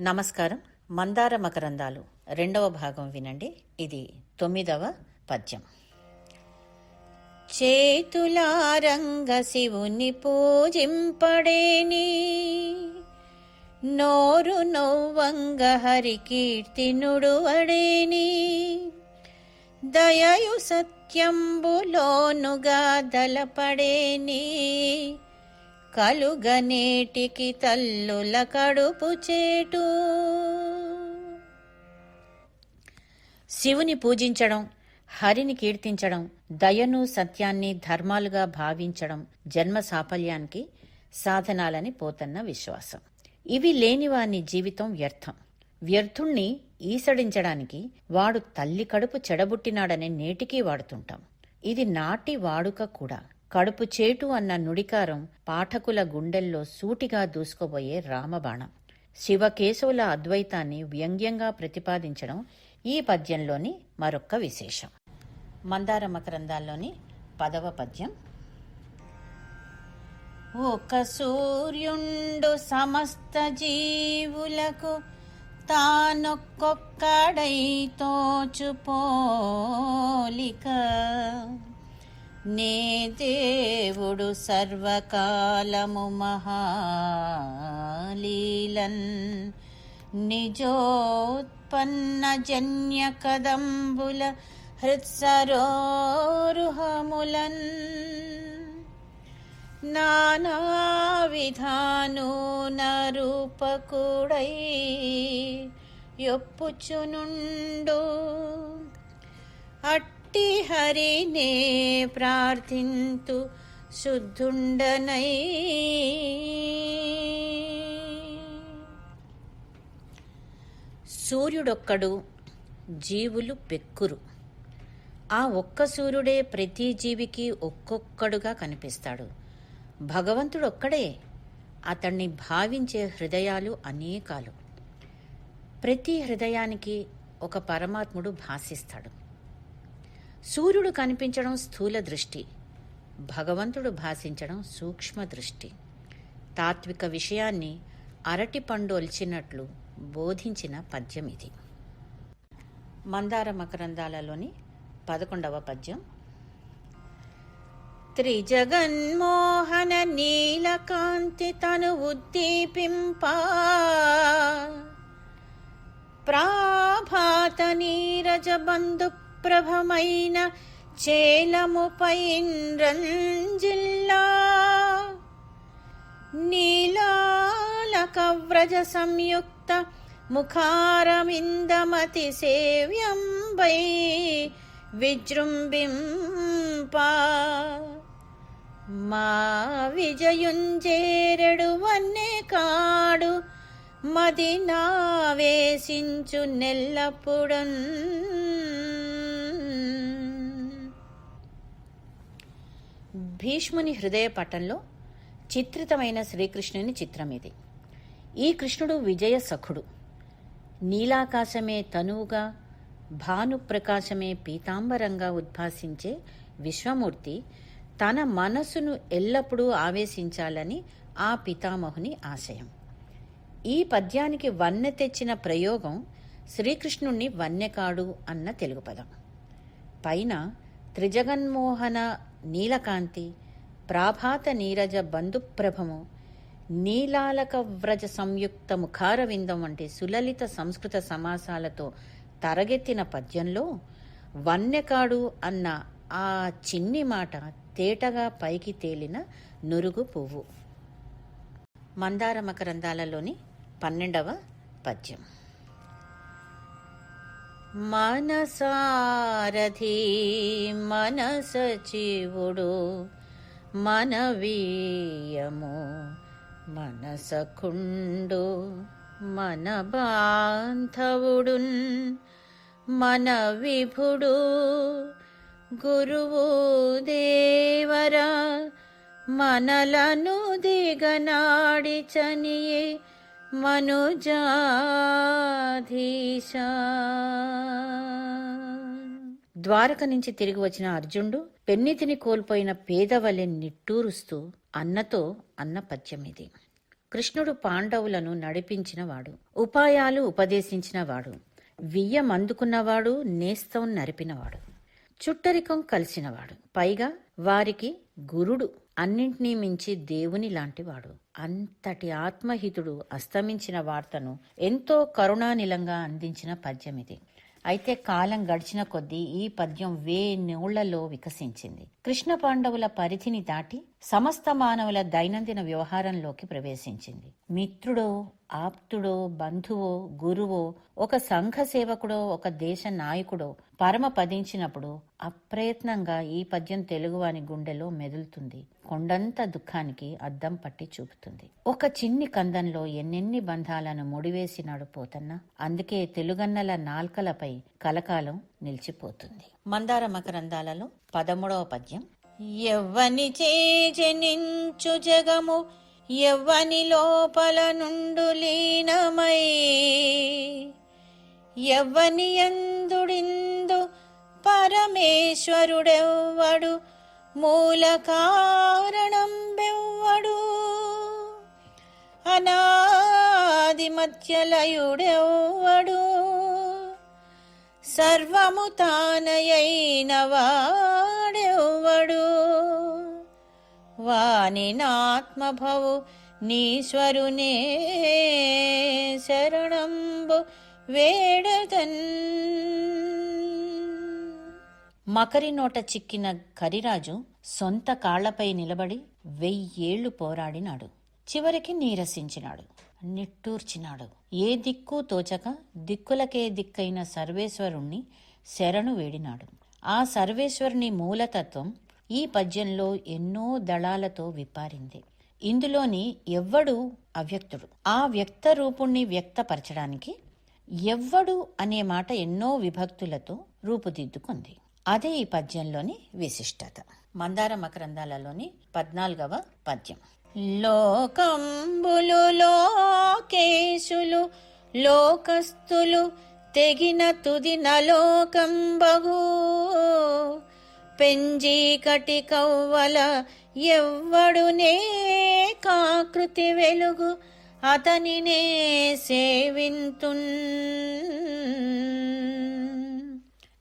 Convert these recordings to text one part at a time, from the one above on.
నమస్కారం. మందార మకరందాలు రెండవ భాగం వినండి. ఇది తొమ్మిదవ పద్యం. చేతులారంగ శివుని పూజింపడేని. నోరు నొవ్వంగ హరి కీర్తినుడువడేని దయయు సత్యంబులోనుగా దలపడేని. కలుగనేటికి తల్లుల కడుపు చేటు. శివుని పూజించడం హరిని కీర్తించడం దయను సత్యాన్ని ధర్మాలుగా భావించడం జన్మ సాఫల్యానికి సాధనాలని పోతన్న విశ్వాసం. ఇవి లేనివాని జీవితం వ్యర్థం. వ్యర్థుణ్ణి ఈసడించడానికి వాడు తల్లి కడుపు చెడబుట్టినాడనే నేటికీ వాడుతుంటాం. ఇది నాటి వాడుక కూడా. కడుపు చేటు అన్న నుడికారం పాఠకుల గుండెల్లో సూటిగా దూసుకోబోయే రామబాణం. శివకేశవుల అద్వైతాన్ని వ్యంగ్యంగా ప్రతిపాదించడం ఈ పద్యంలోని మరొక్క విశేషం. మందార మకరందాల్లోని పదవ పద్యం. ఒక సూర్యుండు సమస్త జీవులకు తానొక్కొక్కడై తోచుపోలిక. నే దేవుడు సర్వకాలము మహాలీలన్. నిజోత్పన్న జన్య కదంబుల హృత్సరోరుహములన్. నానా విధానూన రూపకుడై యొప్పుచునుండు అట్టి హరినే ప్రార్థింతు శుద్ధుండనై. సూర్యుడొక్కడు జీవులు పెక్కురు. ఆ ఒక్క సూర్యుడే ప్రతి జీవికి ఒక్కొక్కడుగా కనిపిస్తాడు. భగవంతుడొక్కడే అతన్ని భావించే హృదయాలు అనేకాలు. ప్రతి హృదయానికి ఒక పరమాత్ముడు భాసిస్తాడు. సూర్యుడు కనిపించడం స్థూల దృష్టి భగవంతుడు భాషించడం సూక్ష్మ దృష్టి. తాత్విక విషయాన్ని అరటి పండు ఒలిచినట్లు బోధించిన పద్యం ఇది. మందార మకరందాలలోని పదకొండవ పద్యం. త్రిజగన్మోహన నీలకాంతి తను ఉద్దీపింప. ప్రాభాత నీరజ బంధు ప్రభమైన చేలముపై రంజిల్లా నీలాలక వ్రజ సంయుక్త ముఖారమిందమతి సేవ్యంబై విజృంభింప. మా విజయుంజేరెడు వన్నే కాడు మది నావేశించు నెల్లప్పుడన్ భీష్ముని హృదయ పటంలో చిత్రితమైన శ్రీకృష్ణుని చిత్రం ఇది. ఈ కృష్ణుడు విజయ సఖుడు. నీలాకాశమే తనువుగా భానుప్రకాశమే పీతాంబరంగా ఉద్భాసించే విశ్వమూర్తి తన మనసును ఎల్లప్పుడూ ఆవేశించాలని ఆ పితామహుని ఆశయం. ఈ పద్యానికి వన్నె తెచ్చిన ప్రయోగం శ్రీకృష్ణుణ్ణి వన్యకాడు అన్న తెలుగు పదం. పైన త్రిజగన్మోహన నీలకాంతి ప్రాభాత నీరజ బంధుప్రభము నీలాలక వ్రజ సంయుక్త ముఖారవిందం వంటి సులలిత సంస్కృత సమాసాలతో తరగెత్తిన పద్యంలో వన్యకాడు అన్న ఆ చిన్ని మాట తేటగా పైకి తేలిన నురుగు పువ్వు. మందార మకరందాలలోని పన్నెండవ పద్యం. మనసారథి మనసచివుడు మనవీయము మనసకుండు మన బాంధవుడున్ మన విభుడు గురువు దేవరా మనలను దిగనాడి చనియే మనుజాధీశ. ద్వారక నుంచి తిరిగి వచ్చిన అర్జునుడు పెన్నితిని కోల్పోయిన పేదవలె నిట్టూరుస్తూ అన్నతో అన్న పద్యమిది కృష్ణుడు పాండవులను నడిపించినవాడు ఉపాయాలు ఉపదేశించినవాడు వియ్యం అందుకున్నవాడు నేస్తం నరిపినవాడు చుట్టరికం కలిసినవాడు. పైగా వారికి గురుడు అన్నింటినీ మించి దేవుని లాంటివాడు. అంతటి ఆత్మహితుడు అస్తమించిన వార్తను ఎంతో కరుణానిలంగా అందించిన పద్యం ఇది. అయితే కాలం గడిచిన కొద్దీ ఈ పద్యం వేనోళ్ళలో వికసించింది. కృష్ణ పాండవుల పరిధిని దాటి సమస్త మానవుల దైనందిన వ్యవహారంలోకి ప్రవేశించింది. మిత్రుడో ఆప్తుడో బంధువో గురువో ఒక సంఘ సేవకుడో ఒక దేశ నాయకుడో పరమ పదించినప్పుడు అప్రయత్నంగా ఈ పద్యం తెలుగువాని గుండెలో మెదులుతుంది. కొండంత దుఃఖానికి అద్దం పట్టి చూపుతుంది. ఒక చిన్ని కందంలో ఎన్నెన్ని బంధాలను ముడివేసినాడు పోతన్న అందుకే తెలుగన్నల నాల్కలపై కలకాలం నిలిచిపోతుంది. మందార మకరందాలలో పదమూడవ పద్యం ఎవ్వని చేజనించు జగము ఎవ్వని లోపల నుండు లీనమై. ఎవ్వని ఎందుడిందు పరమేశ్వరుడెవ్వడు మూల కారణం బెవ్వడు. అనాది మధ్యలయుడెవ్వడు. సర్వము తానయైన వాడెవ్వడు. వాని నాత్మభవు నీశ్వరునే శరణంబు వేడదన్ మకరి నోట చిక్కిన కరిరాజు సొంత కాళ్ళపై నిలబడి వెయ్యేళ్ళు పోరాడినాడు. చివరికి నీరసించినాడు. నిట్టూర్చినాడు. ఏ దిక్కు తోచక దిక్కులకే దిక్కైన సర్వేశ్వరుణ్ణి శరణు వేడినాడు. ఆ సర్వేశ్వరుని మూలతత్వం ఈ పద్యంలో ఎన్నో దళాలతో విప్పారింది. ఇందులోని ఎవ్వడు అవ్యక్తుడు. ఆ వ్యక్త రూపుణ్ణి వ్యక్తపరచడానికి ఎవ్వడు అనే మాట ఎన్నో విభక్తులతో రూపుదిద్దుకుంది. అదే ఈ పద్యంలోని విశిష్టత. మందార మకరందాలలోని పద్నాలుగవ పద్యం. లోకంబులు లోకేశులు లోకస్తులు తెగిన తుది నలోకంబగు పెంజీకటి కవ్వల ఎవ్వడునే కాకృతి వెలుగు అతనినే సేవింతున్.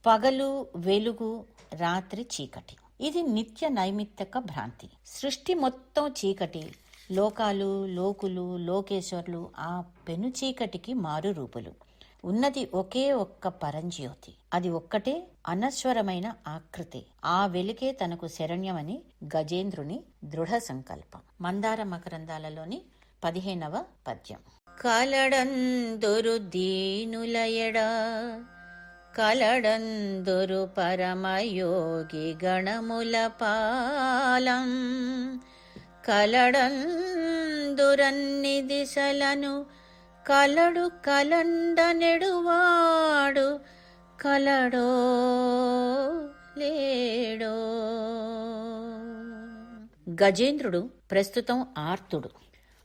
పగలు వెలుగు రాత్రి చీకటి. ఇది నిత్య నైమిత్తక భ్రాంతి. సృష్టి మొత్తం చీకటి. లోకాలు లోకులు లోకేశ్వర్లు ఆ పెను చీకటికి మారు రూపులు. ఉన్నది ఒకే ఒక్క పరంజ్యోతి. అది ఒక్కటే అనస్వరమైన ఆకృతి. ఆ వెలికే తనకు శరణ్యమని గజేంద్రుని దృఢ సంకల్పం. మందార మకరందాలలోని పదిహేనవ పద్యం. కలడందొరు దీనులయడా కలడందురు పరమయోగి గణముల పాలం. కలడందురన్ని దిశలను కలడు కలండ నెడువాడు. కలడో లేడో. గజేంద్రుడు ప్రస్తుతం ఆర్తుడు.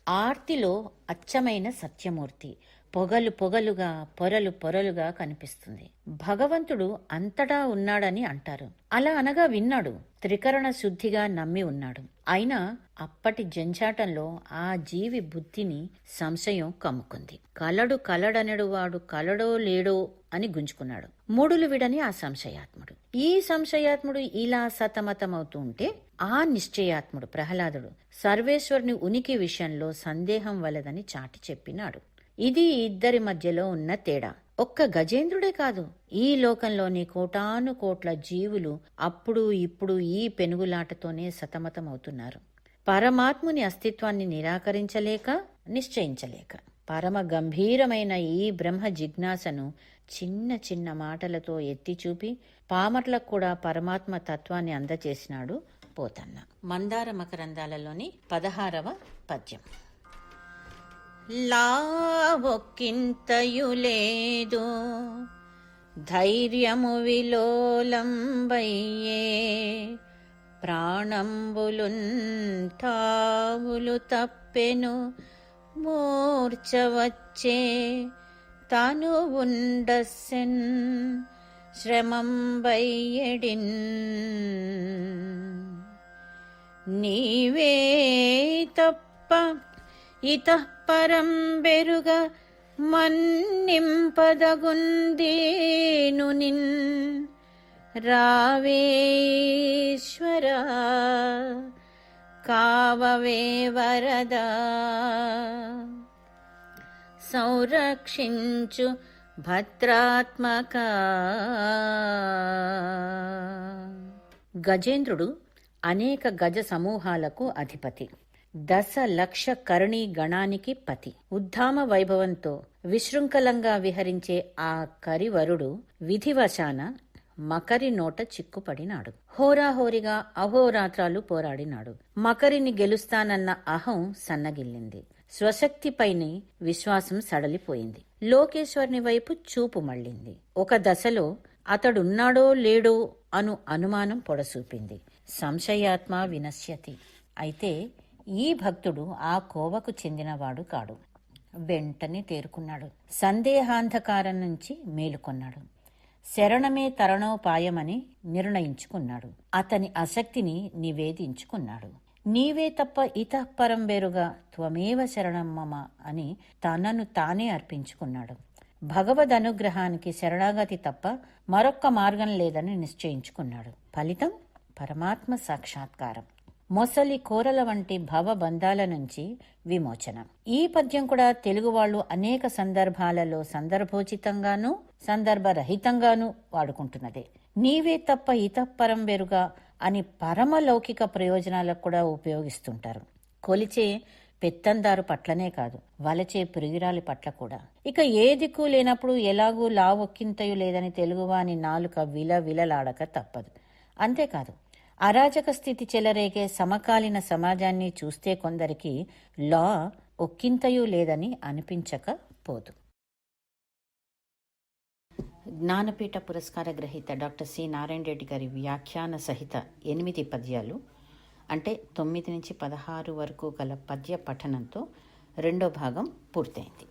ఆర్తిలో అచ్చమైన సత్యమూర్తి. పొగలు పొగలుగా పొరలు పొరలుగా కనిపిస్తుంది. భగవంతుడు అంతటా ఉన్నాడని అంటారు. అలా అనగా విన్నాడు. త్రికరణ శుద్ధిగా నమ్మి ఉన్నాడు. అయినా అప్పటి జంజాటంలో ఆ జీవి బుద్ధిని సంశయం కమ్ముకుంది. కలడు కలడనడు వాడు కలడో లేడో అని గుంజుకున్నాడు. మూడులు విడని ఆ సంశయాత్ముడు. ఈ సంశయాత్ముడు ఇలా సతమతమవుతూ ఉంటే ఆ నిశ్చయాత్ముడు ప్రహ్లాదుడు సర్వేశ్వరుని ఉనికి విషయంలో సందేహం వలదని చాటి చెప్పినాడు. ఇది ఇద్దరి మధ్యలో ఉన్న తేడా. ఒక్క గజేంద్రుడే కాదు ఈ లోకంలోని కోటాను కోట్ల జీవులు అప్పుడు ఇప్పుడు ఈ పెనుగులాటతోనే సతమతమవుతున్నారు. పరమాత్ముని అస్తిత్వాన్ని నిరాకరించలేక నిశ్చయించలేక. పరమ గంభీరమైన ఈ బ్రహ్మ జిజ్ఞాసను చిన్న చిన్న మాటలతో ఎత్తి చూపి పామర్లకు కూడా పరమాత్మ తత్వాన్ని అందచేసినాడు పోతన్న. మందార మకరందాలలోని పదహారవ పద్యం. లావొక్కింతయులేదు. ధైర్యము విలోలంబయ్యే ప్రాణంబులున్ తావులు తప్పెను మూర్చవచ్చే తను ఉండసెన్ శ్రమంబయ్యడిన్. నీవే తప్ప ఇతః పరం బెరుగ మన్నింపదగుందేను నిన్. రావేశ్వర కావవే వరద. సంరక్షించు భద్రాత్మక. గజేంద్రుడు అనేక గజ సమూహాలకు అధిపతి. దశ లక్ష కరుణీ గణానికి పతి. ఉద్ధామ వైభవంతో విశృంఖలంగా విహరించే ఆ కరివరుడు విధివశాన మకరి నోట చిక్కుపడినాడు. హోరాహోరిగా అహోరాత్రాలు పోరాడినాడు. మకరిని గెలుస్తానన్న అహం సన్నగిల్లింది. స్వశక్తిపైనే విశ్వాసం సడలిపోయింది. లోకేశ్వర్ని వైపు చూపు మళ్ళింది. ఒక దశలో అతడున్నాడో లేడో అను అనుమానం పొడసూపింది. సంశయాత్మ వినశ్యతి. అయితే ఈ భక్తుడు ఆ కోవకు చెందినవాడు కాడు. వెంటనే తేరుకున్నాడు. సందేహాంధకారం నుంచి మేలుకొన్నాడు. శరణమే తరణోపాయమని నిర్ణయించుకున్నాడు. అతని ఆసక్తిని నివేదించుకున్నాడు. నీవే తప్ప ఇతఃపరం వేరుగా త్వమేవ శరణం మమ అని తనను తానే అర్పించుకున్నాడు. భగవద్ అనుగ్రహానికి శరణాగతి తప్ప మరొక్క మార్గం లేదని నిశ్చయించుకున్నాడు. ఫలితం పరమాత్మ సాక్షాత్కారం. మొసలి కోరల వంటి భవబంధాల నుంచి విమోచనం. ఈ పద్యం కూడా తెలుగు వాళ్ళు అనేక సందర్భాలలో సందర్భోచితంగానూ సందర్భరహితంగానూ వాడుకుంటున్నదే. నీవే తప్ప ఇతపరం వెరుగా అని పరమలౌకిక ప్రయోజనాలకు కూడా ఉపయోగిస్తుంటారు. కొలిచే పెత్తందారు పట్లనే కాదు వలచే పురిగిరాలి పట్ల కూడా. ఇక ఏ దిక్కు లేనప్పుడు ఎలాగూ లావొక్కింతయు లేదని తెలుగువాని నాలుక విల విలలాడక తప్పదు. అంతేకాదు అరాజక స్థితి చెలరేగే సమకాలీన సమాజాన్ని చూస్తే కొందరికి లా ఒక్కింతయూ లేదని అనిపించకపోదు. జ్ఞానపీఠ పురస్కార గ్రహీత డాక్టర్ సి నారాయణ రెడ్డి గారి వ్యాఖ్యాన సహిత ఎనిమిది పద్యాలు అంటే తొమ్మిది నుంచి పదహారు వరకు గల పద్య పఠనంతో రెండో భాగం పూర్తయింది.